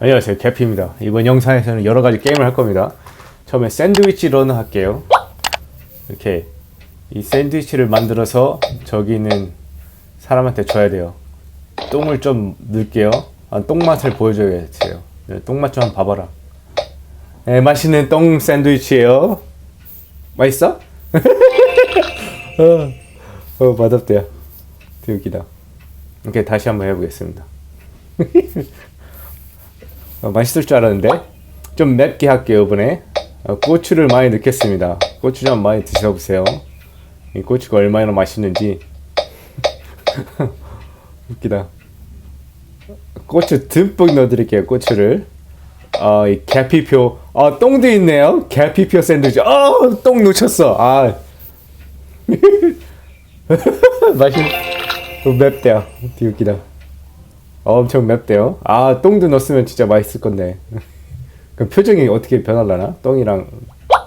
안녕하세요. 개피입니다. 이번 영상에서는 여러가지 게임을 할 겁니다. 처음에 샌드위치 런을 할게요. 이렇게 이 샌드위치를 만들어서 저기 있는 사람한테 줘야 돼요. 똥을 좀 넣을게요. 아, 똥맛을 보여줘야겠어요. 네, 똥맛 좀 봐봐라. 네, 맛있는 똥 샌드위치예요. 맛있어? 어, 어 맛없대요. 되게 웃기다. 오케이 다시 한번 해보겠습니다 어, 맛있을 줄 알았는데 좀 맵게 할게요 이번에. 어, 고추를 많이 넣겠습니다. 고추 좀 많이 드셔보세요. 이 고추가 얼마나 맛있는지. 웃기다. 고추 듬뿍 넣어드릴게요 고추를. 아, 이 계피표. 아 똥도 있네요. 계피표 샌드위치. 아똥 놓쳤어. 아. 맛있 어, 맵대요. 되게 웃기다 엄청 맵대요. 아, 똥도 넣었으면 진짜 맛있을 건데. 그 표정이 어떻게 변할라나? 똥이랑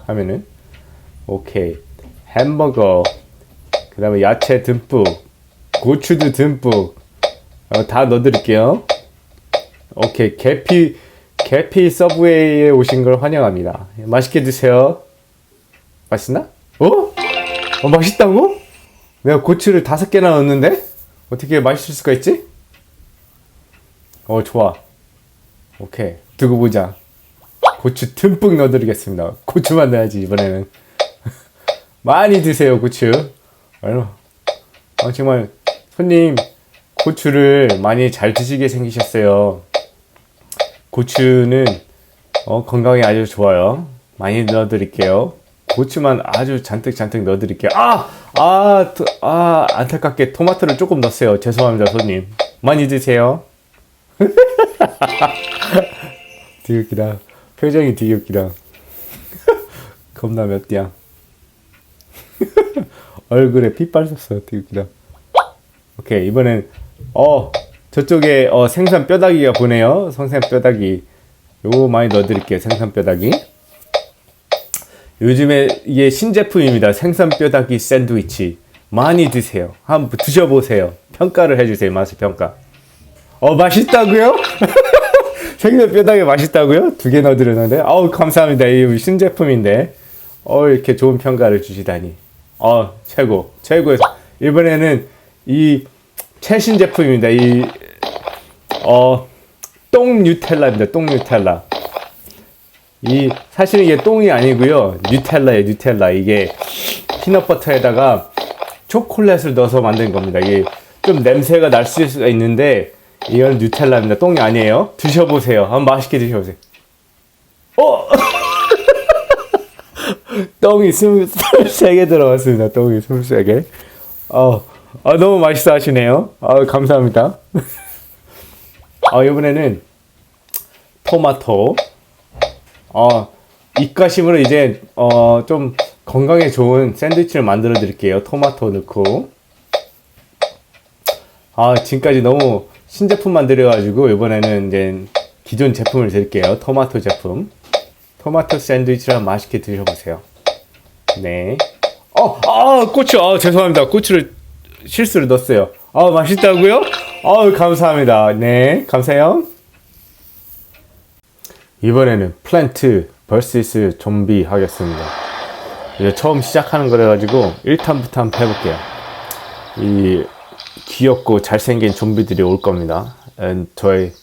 하면은. 오케이. 햄버거. 그 다음에 야채 듬뿍. 고추도 듬뿍. 어, 다 넣어드릴게요. 오케이. 계피, 계피 서브웨이에 오신 걸 환영합니다. 맛있게 드세요. 맛있나? 어? 어, 맛있다고? 내가 고추를 다섯 개나 넣었는데? 어떻게 맛있을 수가 있지? 어 좋아. 오케이. 두고 보자. 고추 듬뿍 넣어드리겠습니다. 고추만 넣어야지 이번에는. 많이 드세요 고추. 얼마 어, 정말 손님 고추를 많이 잘 드시게 생기셨어요. 고추는 어, 건강에 아주 좋아요. 많이 넣어드릴게요. 고추만 아주 잔뜩 잔뜩 넣어드릴게요. 아! 아! 또- 아 안타깝게 토마토를 조금 넣었어요. 죄송합니다 손님. 많이 드세요 되게 웃기다. 표정이 되게 웃기다. 겁나 맵디야. 얼굴에 피 빨렸어. 되게 웃기다. 오케이, 이번엔, 어, 저쪽에, 어, 생선 뼈다귀가 보네요. 생선 뼈다귀. 요거 많이 넣어드릴게요. 생선 뼈다귀. 요즘에 이게 신제품입니다. 생선 뼈다귀 샌드위치. 많이 드세요. 한번 드셔보세요. 평가를 해주세요. 맛을 평가. 어, 맛있다고요? 생선 뼈다귀 맛있다고요? 두 개 넣어드렸는데, 어우, 감사합니다. 이 신제품인데, 어, 이렇게 좋은 평가를 주시다니. 어, 최고. 최고의, 이번에는 이 최신 제품입니다. 이, 어, 똥 뉴텔라입니다. 똥 뉴텔라. 이, 사실 이게 똥이 아니고요 뉴텔라예요, 뉴텔라. 이게 피넛버터에다가 초콜릿을 넣어서 만든 겁니다. 이게 좀 냄새가 날 수가 있는데, 이건 뉴텔라입니다. 똥이 아니에요. 드셔보세요. 한번 맛있게 드셔보세요. 어! 똥이 23개 들어갔습니다. 똥이 23개. 어, 아, 너무 맛있어 하시네요. 아, 감사합니다. 아, 이번에는 토마토. 어, 입가심으로 이제, 어, 좀 건강에 좋은 샌드위치를 만들어 드릴게요. 토마토 넣고. 아, 지금까지 너무 신제품 만들어가지고 이번에는 이제 기존 제품을 드릴게요. 토마토 제품. 토마토 샌드위치랑 맛있게 드셔보세요. 네. 어, 아, 고추. 아, 죄송합니다. 고추를 실수로 넣었어요. 아, 맛있다고요? 아, 감사합니다. 네, 감사해요. 이번에는 플랜트 vs 좀비 하겠습니다. 이제 처음 시작하는 거라 가지고 1탄부터 한번 해볼게요. 이 귀엽고 잘생긴 좀비들이 올 겁니다. 에, 저의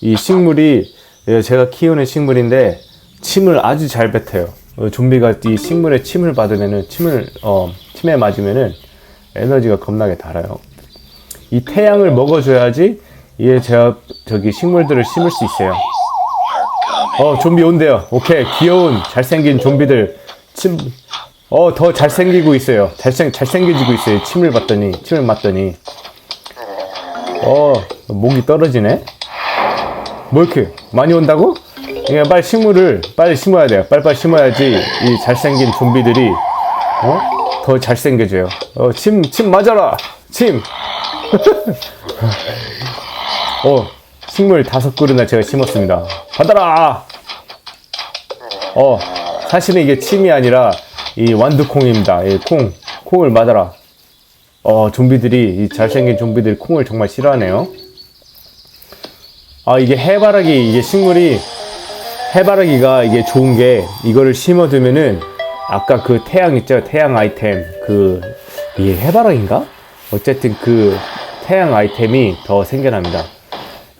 이 식물이 예, 제가 키우는 식물인데 침을 아주 잘 뱉어요. 어, 좀비가 이 식물에 침을 받으면은 침을 어, 침에 맞으면은 에너지가 겁나게 달아요. 이 태양을 먹어줘야지 이게 제가 저기 식물들을 심을 수 있어요. 어 좀비 온대요. 오케이 귀여운 잘생긴 좀비들 침. 어 더 잘생기고 있어요. 잘생 잘생겨지고 있어요. 침을 받더니 침을 맞더니. 어 목이 떨어지네. 뭐 이렇게 많이 온다고? 이게 빨리 식물을 빨리 심어야 돼요. 빨리빨리 심어야지 이 잘생긴 좀비들이 어? 더 잘생겨져요. 어, 침, 침 맞아라! 침! 어, 식물 다섯 그루나 제가 심었습니다. 받아라! 어, 사실은 이게 침이 아니라 이 완두콩입니다. 이 콩, 콩을 맞아라. 어, 좀비들이, 이 잘생긴 좀비들이 콩을 정말 싫어하네요. 아 이게 해바라기 이게 식물이 해바라기가 이게 좋은 게 이거를 심어두면은 아까 그 태양 있죠 태양 아이템 그 이게 해바라기인가? 어쨌든 그 태양 아이템이 더 생겨납니다.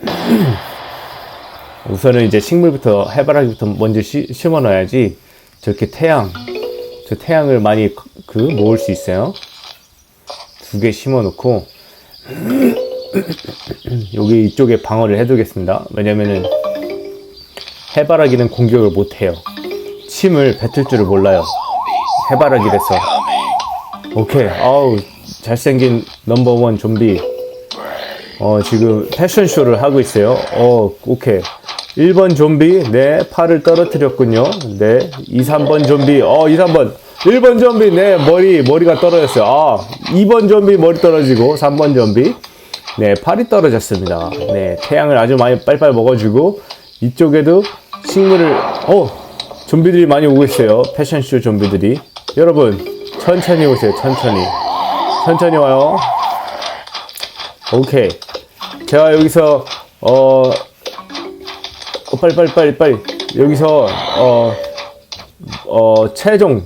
우선은 이제 식물부터 해바라기부터 먼저 시- 심어 놔야지 저렇게 태양 저 태양을 많이 그 모을 수 있어요. 두 개 심어 놓고 여기 이쪽에 방어를 해두겠습니다. 왜냐면은 해바라기는 공격을 못 해요. 침을 뱉을 줄을 몰라요. 해바라기라서. 오케이. 아우 잘생긴 넘버원 좀비. 어 지금 패션쇼를 하고 있어요. 어 오케이. 1번 좀비, 네, 팔을 떨어뜨렸군요. 네, 2, 3번 좀비, 어, 2, 3번. 1번 좀비, 네, 머리, 머리가 떨어졌어요. 아, 2번 좀비, 머리 떨어지고, 3번 좀비, 네, 팔이 떨어졌습니다. 네, 태양을 아주 많이 빨빨 먹어주고, 이쪽에도 식물을, 어, 좀비들이 많이 오고 있어요. 패션쇼 좀비들이. 여러분, 천천히 오세요, 천천히. 천천히 와요. 오케이. 제가 여기서, 어, 어, 빨리 빨리 빨리 빨리 여기서 어, 어 최종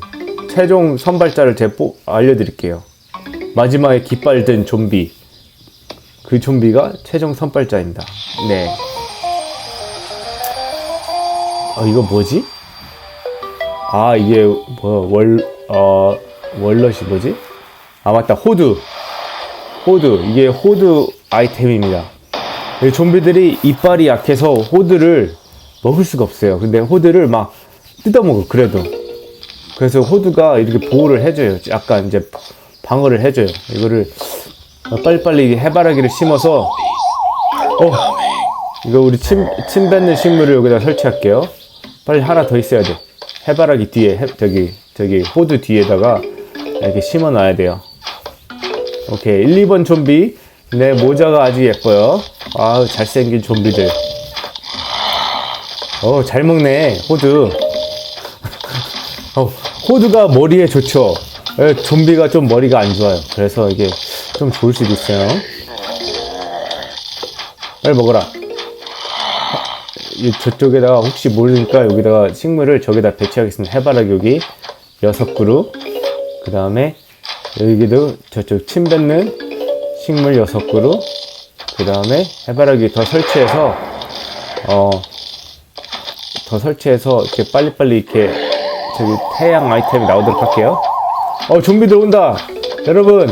최종 선발자를 뽑 알려드릴게요. 마지막에 깃발 든 좀비 그 좀비가 최종 선발자입니다. 네. 어 이거 뭐지? 아 이게 뭐월어 월럿이 뭐지? 아 맞다 호두 호두 이게 호두 아이템입니다. 이 좀비들이 이빨이 약해서 호두를 먹을 수가 없어요. 근데 호두를 막 뜯어먹어, 그래도. 그래서 호두가 이렇게 보호를 해줘요. 약간 이제 방어를 해줘요. 이거를 빨리빨리 해바라기를 심어서, 어, 이거 우리 침, 침 뱉는 식물을 여기다 설치할게요. 빨리 하나 더 있어야 돼. 해바라기 뒤에, 해, 저기, 저기, 호두 뒤에다가 이렇게 심어 놔야 돼요. 오케이. 1, 2번 좀비. 네, 모자가 아주 예뻐요. 아우, 잘생긴 좀비들. 어, 잘 먹네, 호두. 어, 호두가 머리에 좋죠. 예, 좀비가 좀 머리가 안 좋아요. 그래서 이게 좀 좋을 수도 있어요. 빨리 먹어라. 이 저쪽에다가 혹시 모르니까 여기다가 식물을 저기다 배치하겠습니다. 해바라기 여기 여섯 그루. 그 다음에 여기도 저쪽 침 뱉는 식물 여섯 그루. 그 다음에 해바라기 더 설치해서 어 더 설치해서 이렇게 빨리빨리 이렇게 저기 태양 아이템이 나오도록 할게요. 어 좀비들 온다. 여러분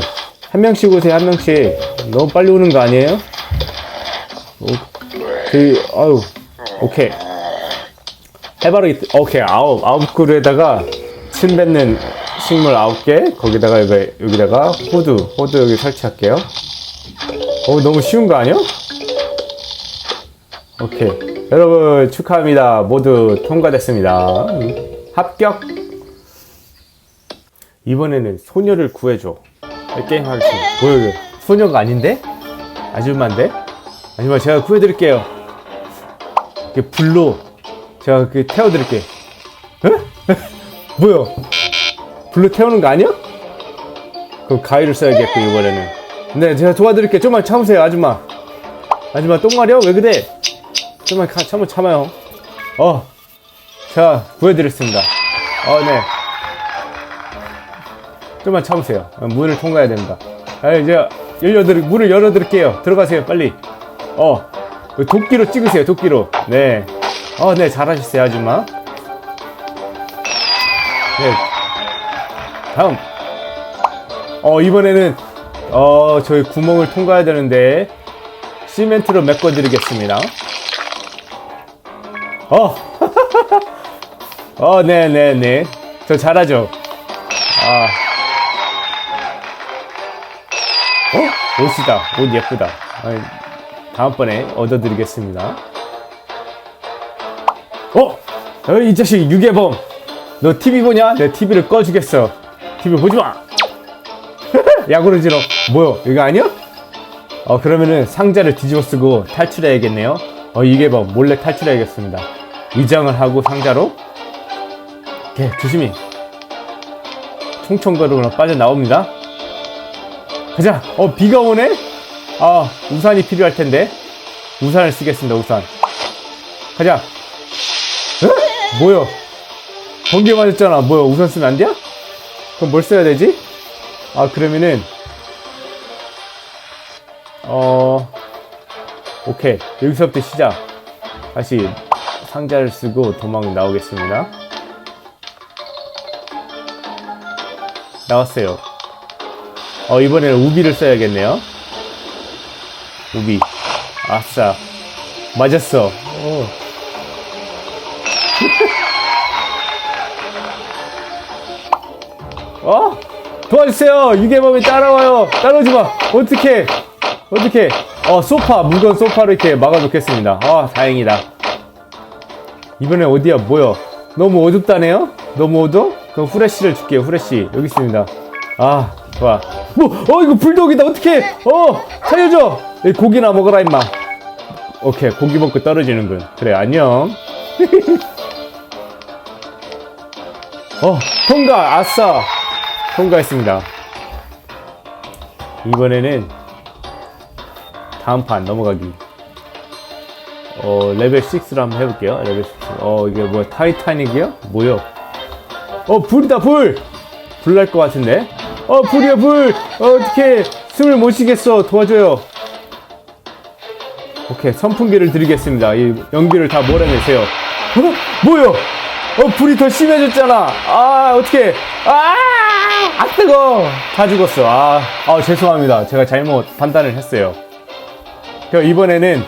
한 명씩 오세요 한 명씩. 너무 빨리 오는 거 아니에요? 오, 그 아유 오케이 해바라기 오케이 아홉 아홉 그루에다가 침 뱉는 식물 아홉 개 거기다가 여기 여기다가 호두 호두 여기 설치할게요. 어 너무 쉬운 거 아니야? 오케이. 여러분 축하합니다. 모두 통과됐습니다. 음, 합격. 이번에는 소녀를 구해줘. 게임 하겠습니다 뭐야 이거 소녀가 아닌데? 아줌마인데? 아줌마 제가 구해드릴게요. 이렇게 불로 제가 그 태워드릴게 에? 뭐야? 불로 태우는 거 아니야? 그럼 가위를 써야겠고 이번에는 네 제가 도와드릴게요. 좀만 참으세요 아줌마. 아줌마 똥말이야? 왜 그래? 좀만 가, 참아 참아요. 어자 구해드렸습니다. 어 네. 좀만 참으세요. 어, 문을 통과해야 됩니다. 아 이제 열려드릴 문을 열어드릴게요. 들어가세요 빨리. 어 도끼로 찍으세요 도끼로. 네 어 네 잘하셨어요 아줌마. 네. 다음. 어 이번에는 어 저희 구멍을 통과해야 되는데 시멘트로 메꿔드리겠습니다 어, 어, 네, 네, 네. 저 잘하죠. 아, 어, 옷이다. 옷 예쁘다. 아이, 다음번에 얻어드리겠습니다. 어, 어, 이 자식 유괴범. 너 TV 보냐? 내 TV를 꺼주겠어. TV 보지 마. 야구를 지러. 뭐요? 이거 아니야? 어 그러면은 상자를 뒤집어 쓰고 탈출해야겠네요. 어 이게 뭐 몰래 탈출해야겠습니다. 위장을 하고 상자로 이렇게 조심히 총총거리로 빠져나옵니다. 가자. 어 비가 오네. 아 우산이 필요할 텐데. 우산을 쓰겠습니다, 우산. 가자. 에? 뭐야? 번개 맞았잖아. 뭐야, 우산 쓰면 안 돼? 그럼 뭘 써야 되지? 아, 그러면은, 어, 오케이. 여기서부터 시작. 다시 상자를 쓰고 도망 나오겠습니다. 나왔어요. 어, 이번에는 우비를 써야겠네요. 우비. 아싸. 맞았어. 어. 도와주세요. 유괴범이 따라와요. 따라오지 마. 어떻게? 어떻게? 어, 소파. 무거운 소파를 이렇게 막아놓겠습니다. 아, 다행이다. 이번에 어디야? 뭐야? 너무 어둡다네요? 너무 어두워? 그럼 후레쉬를 줄게요. 후레쉬. 여기 있습니다. 아, 좋아. 뭐, 어, 이거 불독이다. 어떡해. 어, 살려줘. 이 고기나 먹어라, 임마. 오케이. 고기 먹고 떨어지는군. 그래, 안녕. 어, 통과. 아싸. 통과했습니다. 이번에는 다음 판 넘어가기. 어, 레벨 6로 한번 해볼게요. 레벨 6. 어, 이게 뭐야, 타이타닉이요? 뭐요? 어, 불이다, 불! 불 날 것 같은데? 어, 불이야, 불! 어, 어떡해. 숨을 못 쉬겠어. 도와줘요. 오케이, 선풍기를 드리겠습니다. 이 연기를 다 몰아내세요. 어? 뭐요? 어, 불이 더 심해졌잖아. 아, 어떡해. 아, 아, 뜨거! 다 죽었어. 아, 아, 죄송합니다. 제가 잘못 판단을 했어요. 그 이번에는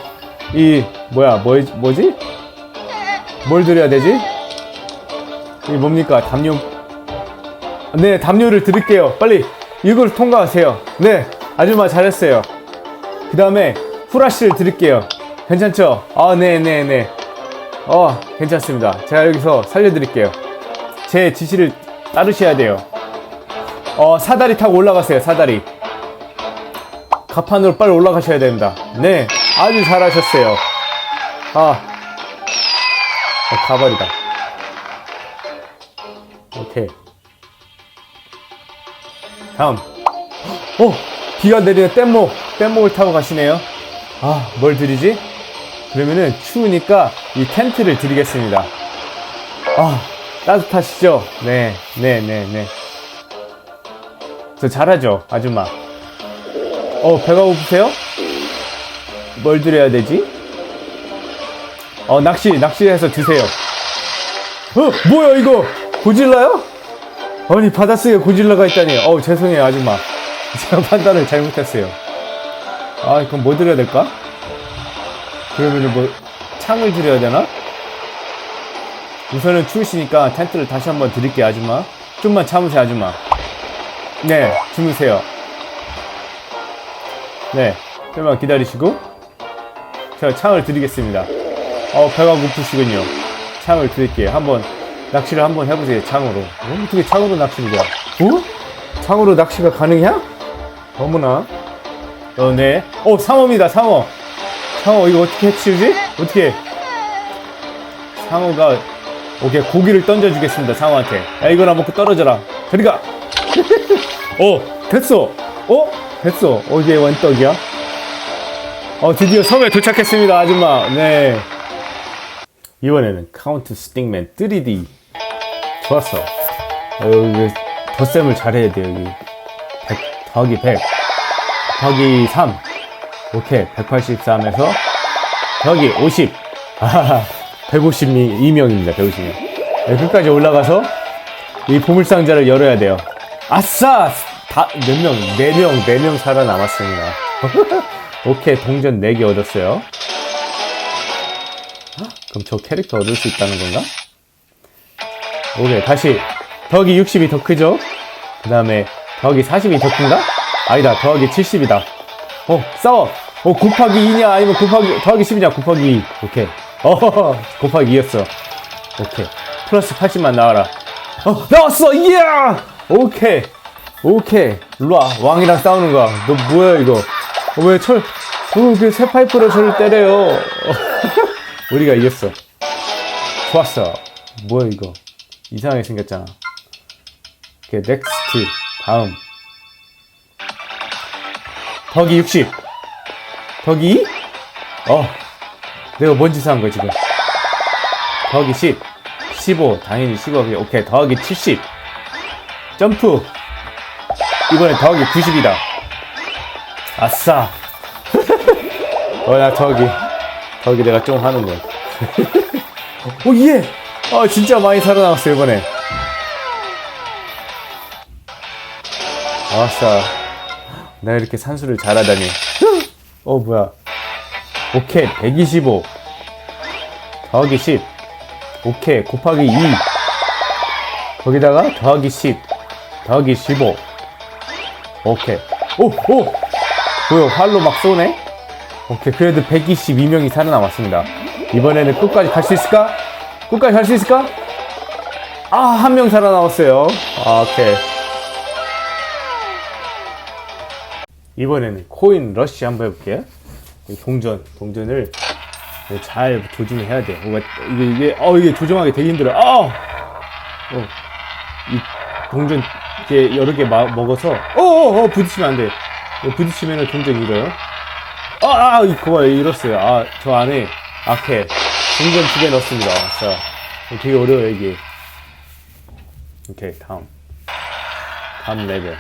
이 뭐야 뭐 뭐지? 뭘 드려야 되지? 이 뭡니까 담요? 네 담요를 드릴게요. 빨리 이걸 통과하세요. 네 아줌마 잘했어요. 그 다음에 후라시를 드릴게요. 괜찮죠? 아 네네네. 네, 네. 어 괜찮습니다. 제가 여기서 살려드릴게요. 제 지시를 따르셔야 돼요. 어 사다리 타고 올라가세요. 사다리. 가판으로 빨리 올라가셔야 됩니다. 네, 아주 잘하셨어요. 아, 어, 가발이다. 오케이. 다음. 어, 비가 내리는 뗏목, 뗏목을 타고 가시네요. 아, 뭘 드리지? 그러면은 추우니까 이 텐트를 드리겠습니다. 아, 따뜻하시죠? 네, 네, 네, 네. 저 잘하죠, 아줌마. 어, 배가 고프세요? 뭘 드려야 되지? 어, 낚시, 낚시해서 드세요. 어, 뭐야, 이거? 고질라요? 아니, 바닷속에 고질라가 있다니. 어, 죄송해요, 아줌마. 제가 판단을 잘못했어요. 아, 그럼 뭐 드려야 될까? 그러면은 뭐, 창을 드려야 되나? 우선은 추우시니까 텐트를 다시 한번 드릴게요, 아줌마. 좀만 참으세요, 아줌마. 네, 주무세요. 네, 좀만 기다리시고 제가 창을 드리겠습니다. 어, 배가 고프시군요. 창을 드릴게요. 한번 낚시를 한번 해보세요. 창으로. 어, 어떻게 창으로 낚시를 해? 어? 창으로 낚시가 가능해? 어머나. 어, 네. 어, 상어입니다. 상어. 상어 이거 어떻게 해치우지? 어떻게? 상어가 오케이 고기를 던져주겠습니다. 상어한테. 야 이거나 먹고 떨어져라. 저리 가. 어, 됐어. 어? 됐어. 어디에 원떡이야? 어, 드디어 섬에 도착했습니다, 아줌마. 네. 이번에는 카운트 스틱맨 3D. 좋았어. 어, 여기 덧셈을 잘해야 돼, 여기. 100, 더하기 100. 더하기 3. 오케이. 183에서 더하기 50. 아하하. 152명입니다, 152명. 네, 끝까지 올라가서 이 보물상자를 열어야 돼요. 아싸! 다, 몇 명? 네 명, 네 명 살아남았습니다. 오케이, 동전 4개 얻었어요. 그럼 저 캐릭터 얻을 수 있다는 건가? 오케이, 다시. 더하기 60이 더 크죠? 그 다음에 더하기 40이 더 큰가? 아니다, 더하기 70이다. 어, 싸워! 어, 곱하기 2냐? 아니면 곱하기, 더하기 10이냐? 곱하기 2. 오케이. 어, 곱하기 2였어. 오케이. 플러스 80만 나와라. 어, 나왔어! 이야! 오케이. 오케이. 일로와. 왕이랑 싸우는 거야. 너 뭐야, 이거? 어, 왜 철, 어, 그 새파이프로 저를 때려요. 우리가 이겼어. 좋았어. 뭐야, 이거. 이상하게 생겼잖아. 오케이, 넥스트. 다음. 더기 60. 더기 2? 어, 내가 뭔 짓을 한 거야, 지금. 더하기 10. 15. 당연히 15. 오케이. 더하기 70. 점프. 이번에 더하기 90이다. 아싸. 어, 나 더하기. 더하기 내가 좀 하는 거. 오, 예! 아, 진짜 많이 살아남았어, 이번에. 아싸. 내가 이렇게 산수를 잘하다니. 어, 뭐야. 오케이, 125. 더하기 10. 오케이, 곱하기 2. 거기다가 더하기 10. 더하기 15. 오케이. 오, 오! 뭐야, 활로 막 쏘네? 오케이, 그래도 122명이 살아남았습니다. 이번에는 끝까지 갈 수 있을까? 끝까지 갈 수 있을까? 아, 한 명 살아남았어요. 아, 오케이. 이번에는 코인 러쉬 한번 해볼게요. 이 동전, 동전을 잘 조준을 해야 돼. 어, 이게, 이게, 어, 이게 조정하기 되게 힘들어. 아! 어, 이 동전, 이렇게 여러 개 마- 먹어서, 어, 어, 어, 부딪히면 안 돼. 이거 부딪히면 동전 잃어요. 아, 아, 이거 잃었어요. 아, 저 안에, 앞에, 동전 두 개 넣었습니다. 자, 되게 어려워요, 이게. 오케이, 다음. 다음 레벨.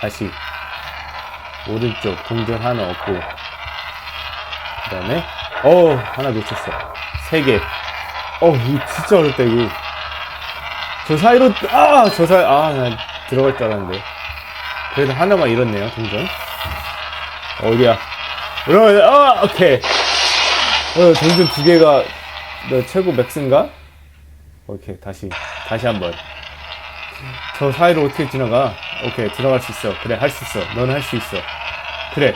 다시. 오른쪽 동전 하나 얻고 그 다음에 어 하나 놓쳤어 세 개. 어 이거 진짜 어렵다 이거. 저 사이로 아저 사이 아나 들어갈 줄 알았는데 그래도 하나만 잃었네요 동전. 어디야? 이러면 아 오케이. 어 동전 두 개가 너 최고 맥스인가? 오케이 다시 다시 한번. 저 사이로 어떻게 지나가? 오케이 들어갈 수 있어. 그래 할 수 있어. 너는 할수 있어. 그래.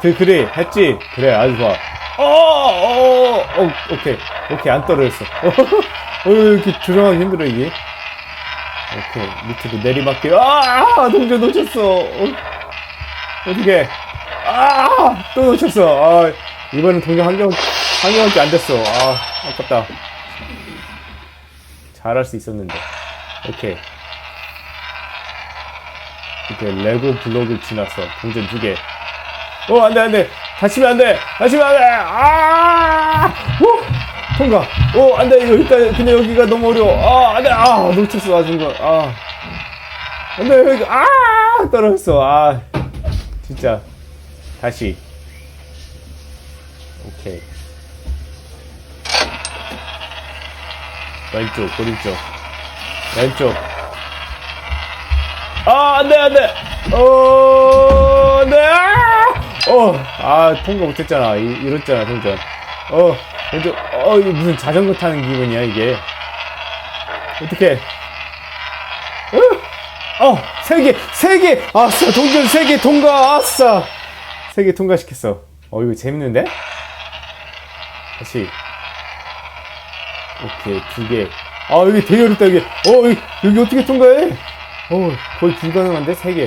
그 그래 했지. 그래 아주 좋아. 어, 어, 어, 오케이 오케이 안 떨어졌어. 어, 이렇게 조정하기 힘들어 이게. 오케이 밑으로 내리막길. 아 동전 놓쳤어. 어, 어떻게? 아또 놓쳤어. 아 이번엔 동전 한 경, 한 경밖에 안 됐어. 아 아깝다. 잘할 수 있었는데. 오케이. 이렇게 레고 블록을 지났어. 동전 두 개. 어, 안 돼, 안 돼. 다치면 안 돼. 다치면 안 돼. 아! 오! 통과. 오, 안 돼. 일단, 근데 여기가 너무 어려워. 아, 안 돼. 아, 놓쳤어. 아, 순간. 아. 안 돼. 여기, 아! 떨어졌어. 아. 진짜. 다시. 오케이. 왼쪽, 오른쪽. 왼쪽. 아, 안 돼, 안 돼! 어, 네! 어, 아, 통과 못했잖아. 이, 이렇잖아, 동전. 어, 왼쪽, 어, 이거 무슨 자전거 타는 기분이야, 이게. 어떡해. 어, 어, 세 개, 세 개! 아싸, 동전 세 개 통과, 아싸! 세 개 통과시켰어. 어, 이거 재밌는데? 다시. 오케이, 두 개. 아, 여기 되게 어렵다, 여기. 어, 여기, 여기 어떻게 통과해? 어, 거의 불가능한데? 세 개.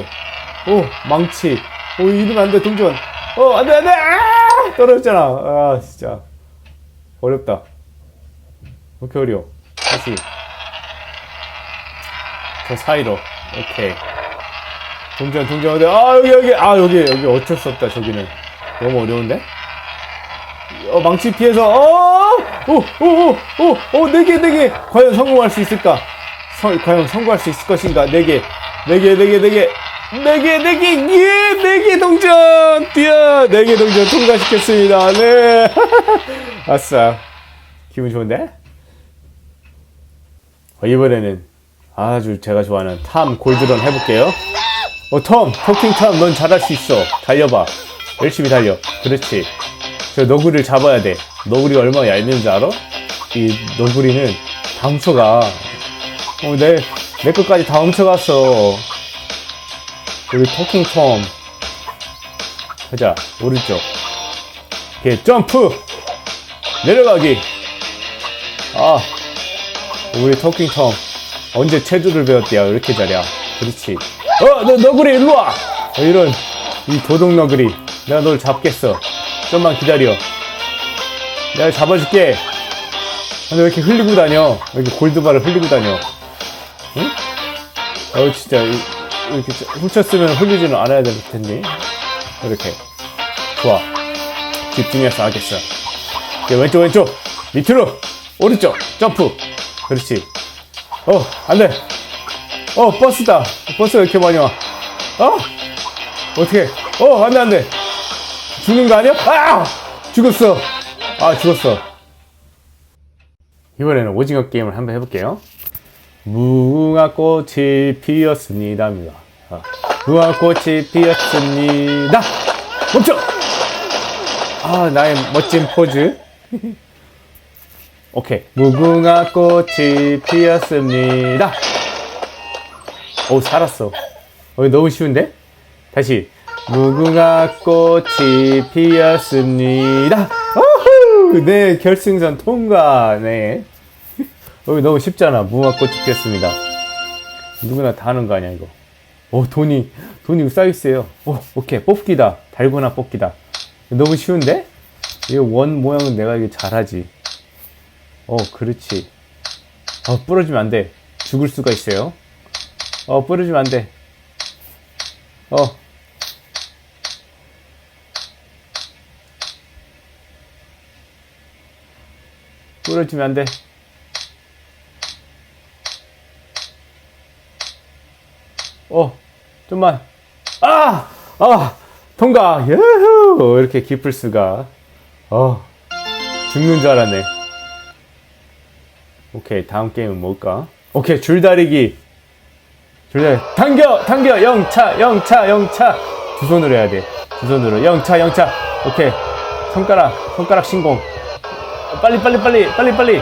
어, 망치. 어, 이러면 안 돼, 동전. 어, 안 돼, 안 돼! 아! 떨어졌잖아. 아, 진짜. 어렵다. 왜 이렇게 어려워? 다시. 저 사이로. 오케이. 동전, 동전? 아, 여기, 여기. 아, 여기, 여기 어쩔 수 없다, 저기는. 너무 어려운데? 어, 망치 피해서, 어! 오, 오, 오, 오, 오, 네 개, 네 개. 과연 성공할 수 있을까? 성, 과연 성공할 수 있을 것인가? 네 개, 네 개, 네 개, 네 개. 네 개, 네 개, 예! 네개 동전! 뛰어! 네개 동전 통과시켰습니다. 네. 아싸. 기분 좋은데? 어, 이번에는 아주 제가 좋아하는 탐 골드런 해볼게요. 어, 톰! 토킹 톰! 넌 잘할 수 있어. 달려봐. 열심히 달려. 그렇지. 저 너구리를 잡아야 돼. 너구리가 얼마나 얄미운지 알아? 이 너구리는 다 훔쳐가. 어, 내, 내 것까지 다 훔쳐갔어. 우리 토킹 톰. 가자, 오른쪽. 이렇게 점프! 내려가기! 아, 우리 토킹 톰. 언제 체조를 배웠대요? 왜 이렇게 잘해? 그렇지. 어, 너, 너구리 일로 와! 어, 이런, 이 도둑 너구리. 내가 널 잡겠어. 좀만 기다려. 내가 잡아줄게. 근데 왜 이렇게 흘리고 다녀? 왜 이렇게 골드바를 흘리고 다녀? 응? 어, 진짜, 이- 이렇게 훔쳤으면 흘리지는 않아야 될 텐데. 이렇게. 좋아. 집중해서 하겠어. 오케이, 왼쪽, 왼쪽. 밑으로. 오른쪽. 점프. 그렇지. 어, 안 돼. 어, 버스다. 버스가 이렇게 많이 와. 어? 어떻게? 어, 안 돼, 안 돼. 죽는 거 아니야? 아! 죽었어. 아, 죽었어. 이번에는 오징어 게임을 한번 해볼게요. 무궁화 꽃이 피었습니다입니다. 아, 무궁화 꽃이 피었습니다. 멈춰! 아, 나의 멋진 포즈. 오케이. 무궁화 꽃이 피었습니다. 오, 살았어. 어, 너무 쉬운데? 다시. 무궁화 꽃이 피었습니다. 어후! 네, 결승선 통과. 네. 어, 너무 쉽잖아. 무궁화 꽃이 피었습니다. 누구나 다 하는 거 아니야, 이거. 오, 돈이, 돈이 쌓여있어요. 오, 오케이. 뽑기다. 달고나 뽑기다. 너무 쉬운데? 이원 모양은 내가 이게 잘하지. 어, 그렇지. 어, 부러지면 안 돼. 죽을 수가 있어요. 어, 부러지면 안 돼. 어. 부러지면 안 돼. 어, 좀만. 아! 아! 통과! 예후! 이렇게 깊을 수가. 어, 죽는 줄 알았네. 오케이, 다음 게임은 뭘까? 오케이, 줄다리기. 줄다리 당겨! 당겨! 영차! 영차! 영차! 두 손으로 해야 돼. 두 손으로. 영차! 영차! 오케이. 손가락, 손가락 신공. 빨리, 빨리, 빨리, 빨리, 빨리.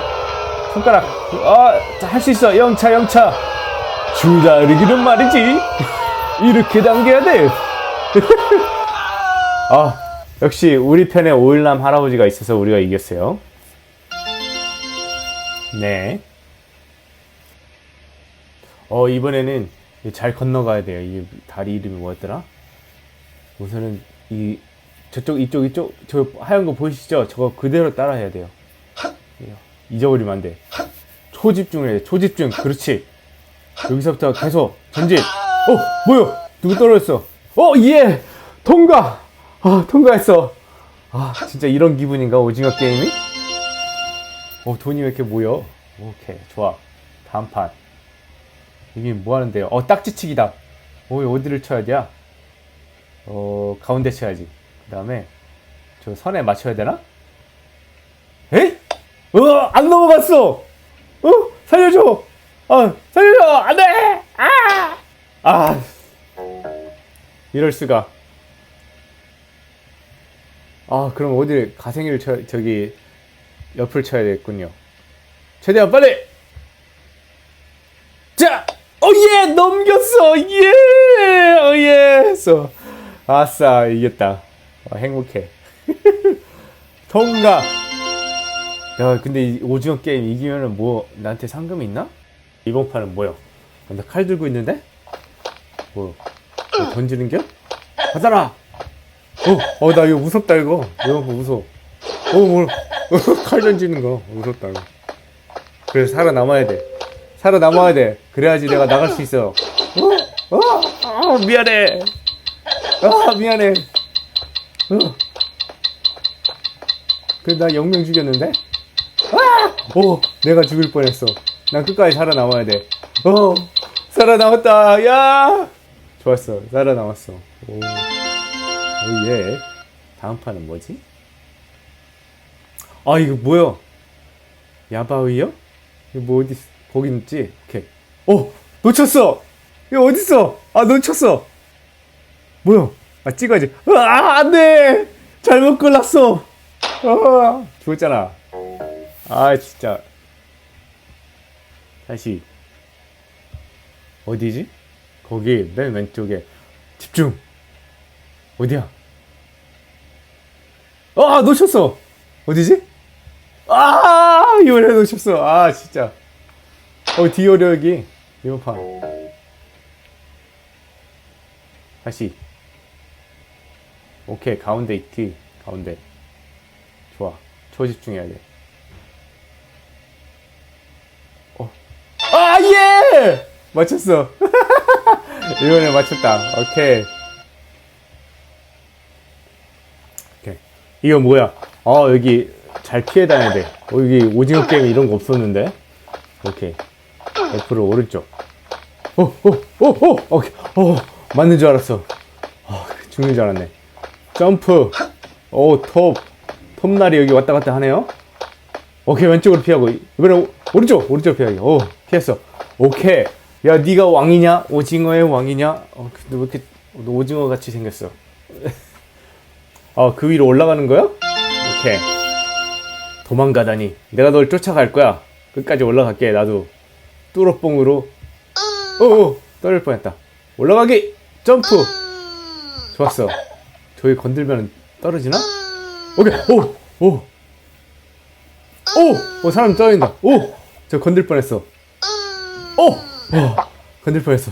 손가락. 아, 할 수 있어. 영차, 영차. 줄다리기는 말이지. 이렇게 당겨야 돼. 아, 역시 우리 편에 오일남 할아버지가 있어서 우리가 이겼어요. 네. 어, 이번에는 잘 건너가야 돼요. 이 다리 이름이 뭐였더라? 우선은 이 저쪽 이쪽 이쪽 저 하얀 거 보이시죠? 저거 그대로 따라 해야 돼요. 잊어버리면 안 돼. 초집중을 해야 돼. 초집중. 그렇지. 여기서부터 계속 전진. 어, 뭐야? 누구 떨어졌어? 어, 예! 통과! 아, 통과했어. 아, 진짜 이런 기분인가? 오징어 게임이? 어, 돈이 왜 이렇게 모여? 오케이, 좋아. 다음 판. 이게 뭐 하는데요? 어, 딱지치기다. 어, 어디를 쳐야 돼? 어, 가운데 쳐야지. 그 다음에, 저 선에 맞춰야 되나? 에? 어, 안 넘어갔어! 어, 살려줘! 아, 살려줘! 안 돼! 아! 아, 이럴 수가. 아, 그럼 어디를 가생이를 쳐, 저기 옆을 쳐야 되겠군요. 최대한 빨리. 자, 오예 넘겼어, 예, 오예, 했어. 아싸 이겼다. 아, 행복해. 통과. 야, 근데 이 오징어 게임 이기면은 뭐 나한테 상금이 있나? 이번 판은 뭐야? 나칼 들고 있는데? 뭐, 뭐 던지는 겨? 받아라! 어, 어, 나 이거 무섭다, 이거. 이거 뭐 무서워. 어, 뭐, 칼 던지는 거. 무섭다, 이거. 그래서 살아남아야 돼. 살아남아야 돼. 그래야지 내가 나갈 수 있어. 어, 어, 어 미안해. 아, 미안해. 어. 그래, 나 영명 죽였는데? 아! 오, 내가 죽을 뻔했어. 난 끝까지 살아남아야 돼. 어, 살아남았다. 야! 좋았어. 살아남았어. 오. 오, 예. 다음 판은 뭐지? 아, 이거 뭐야? 야바위요? 이거 뭐 어디, 거기 있지? 오케이. 어! 놓쳤어! 이거 어딨어? 아, 놓쳤어! 뭐야? 아, 찍어야지. 아, 안 돼! 잘못 골랐어! 아, 죽었잖아. 아, 진짜. 다시. 어디지? 거기, 맨 왼쪽에. 집중! 어디야? 아, 놓쳤어! 어디지? 아, 이번에 놓쳤어. 아, 진짜. 어. 이번 판. 다시. 오케이, 가운데 있기. 가운데. 좋아. 초집중해야 돼. 아, 예! 맞췄어. 이번에 맞췄다. 오케이. 오케이. 이거 뭐야? 어 여기 잘 피해 다녀야 돼. 어, 여기 오징어 게임 이런 거 없었는데. 오케이. 옆으로 오른쪽. 오, 오, 오, 오, 오케이. 오, 맞는 줄 알았어. 아, 죽는 줄 알았네. 점프. 오, 톱. 톱날이 여기 왔다 갔다 하네요. 오케이, 왼쪽으로 피하고. 이번에 오- 오른쪽, 오른쪽 피하기. 오, 피했어. 오케이. 야, 네가 왕이냐? 오징어의 왕이냐? 어, 근데 왜 이렇게 너 오징어 같이 생겼어? 아, 그 위로 올라가는 거야? 오케이. 도망가다니. 내가 널 쫓아갈 거야. 끝까지 올라갈게. 나도 뚜러뽕으로. 어어, 떨릴 뻔했다. 올라가기. 점프. 좋았어. 저기 건들면 떨어지나? 오케이. 오, 오, 오, 오, 사람 떨어진다. 오, 저 건들 뻔했어. 오, 어, 건들 뻔했어.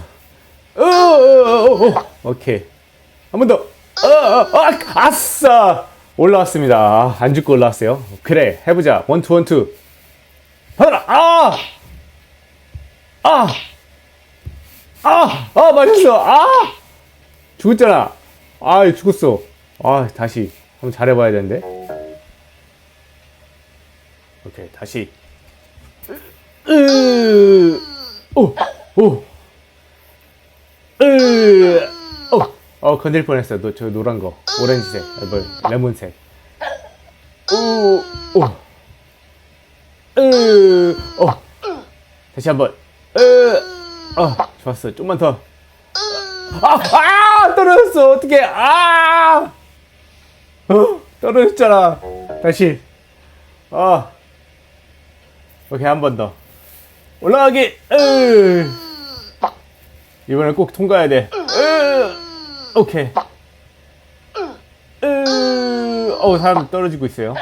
어, 어, 어, 어, 어. 오케이. 한 번 더. 어, 어, 어, 아싸! 올라왔습니다. 아, 안 죽고 올라왔어요. 그래, 해보자. 원투, 원투. 받아라! 아! 아! 아! 아, 맞았어! 아! 죽었잖아. 아, 죽었어. 아, 다시. 한번 잘해봐야 되는데. 오케이, 다시. 으, 오, 오. 으, 어, 어, 건들 뻔했어. 너, 저 노란 거. 오렌지색. 아, 뭐, 레몬색. 오, 오. 으, 어. 다시 한 번. 으, 어, 좋았어. 좀만 더. 아, 아, 떨어졌어. 어떡해. 아! 어, 떨어졌잖아. 다시. 아. 오케이, 한 번 더. 올라가기. 으. 이번엔 꼭 통과해야 돼. 으. 오케이. 으. 어, 사람 떨어지고 있어요.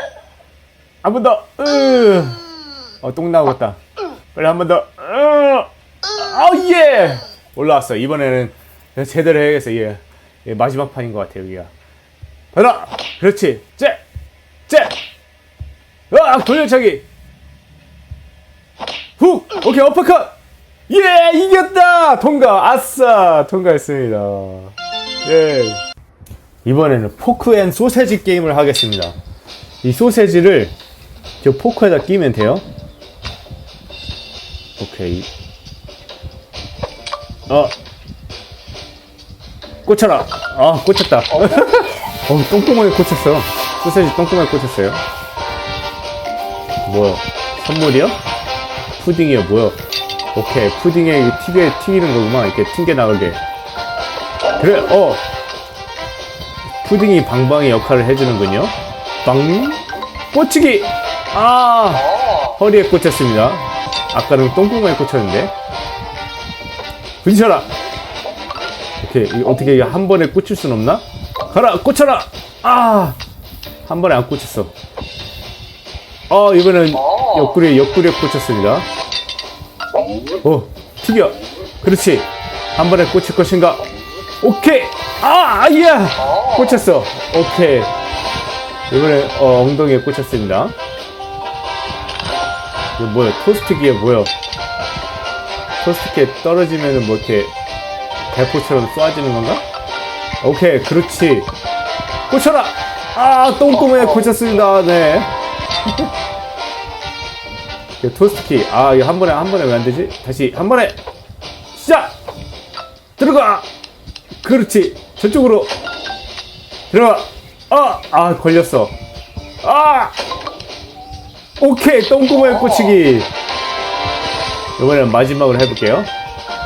한 번 더. 으. 어, 똥 나오겠다. 빨리 한 번 더. 으. 어, 예! 올라왔어. 이번에는 제대로 해야겠어. 예. 예, 마지막 판인 것 같아, 여기가. 받아! 그렇지. 째! 째! 아, 돌려차기! 훅! 오케이, 어퍼컷! 예! 이겼다! 통과! 아싸! 통과했습니다. 예. 이번에는 포크 앤 소세지 게임을 하겠습니다. 이 소세지를 저 포크에다 끼면 돼요. 오케이. 어. 꽂혀라. 아, 꽂혔다. 어, 똥구멍에 꽂혔어. 소세지 똥구멍에 꽂혔어요. 뭐야? 선물이야? 푸딩이야, 뭐야? 오케이, 푸딩에 튀겨, 튀기는 거구만. 이렇게 튕겨 나가게. 그래, 어. 푸딩이 방방의 역할을 해주는군요. 빵! 꽂히기! 아! 허리에 꽂혔습니다. 아까는 똥구멍에 꽂혔는데. 부딪혀라! 오케이, 어떻게 한 번에 꽂힐 순 없나? 가라! 꽂혀라! 아! 한 번에 안 꽂혔어. 어, 이번엔 옆구리에, 옆구리에 꽂혔습니다. 어, 튀겨. 그렇지. 한 번에 꽂힐 것인가? 오케이. 아, 아야. 꽂혔어. 오케이. 이번에 어, 엉덩이에 꽂혔습니다. 이거 뭐야? 토스트기에 뭐야? 토스트기에 떨어지면은 뭐 이렇게 대포처럼 쏘아지는 건가? 오케이, 그렇지. 꽂혀라. 아, 똥구멍에 꽂혔습니다. 네. 이거 토스트키. 아, 이거 한 번에, 한 번에 왜 안 되지? 다시, 한 번에! 시작! 들어가! 그렇지. 저쪽으로. 들어가. 아! 아, 걸렸어. 아! 오케이. 똥구멍에 꽂히기. 이번엔 마지막으로 해볼게요.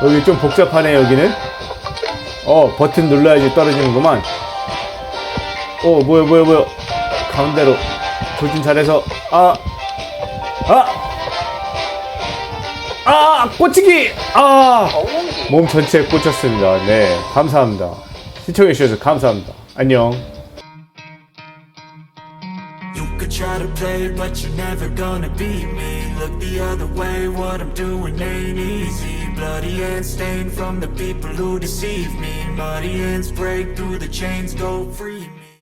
여기 좀 복잡하네, 여기는. 어, 버튼 눌러야지 떨어지는구만. 어, 뭐야, 뭐야, 뭐야. 가운데로. 조준 잘해서. 아! 아! 아! 꽂히기! 아! 몸 전체에 꽂혔습니다. 네. 감사합니다. 시청해주셔서 감사합니다. 안녕. Try to play, but you're never gonna beat me. Look the other way, what I'm doing ain't easy. Bloody hands stained from the people who deceive me. Muddy hands break through the chains, go free me.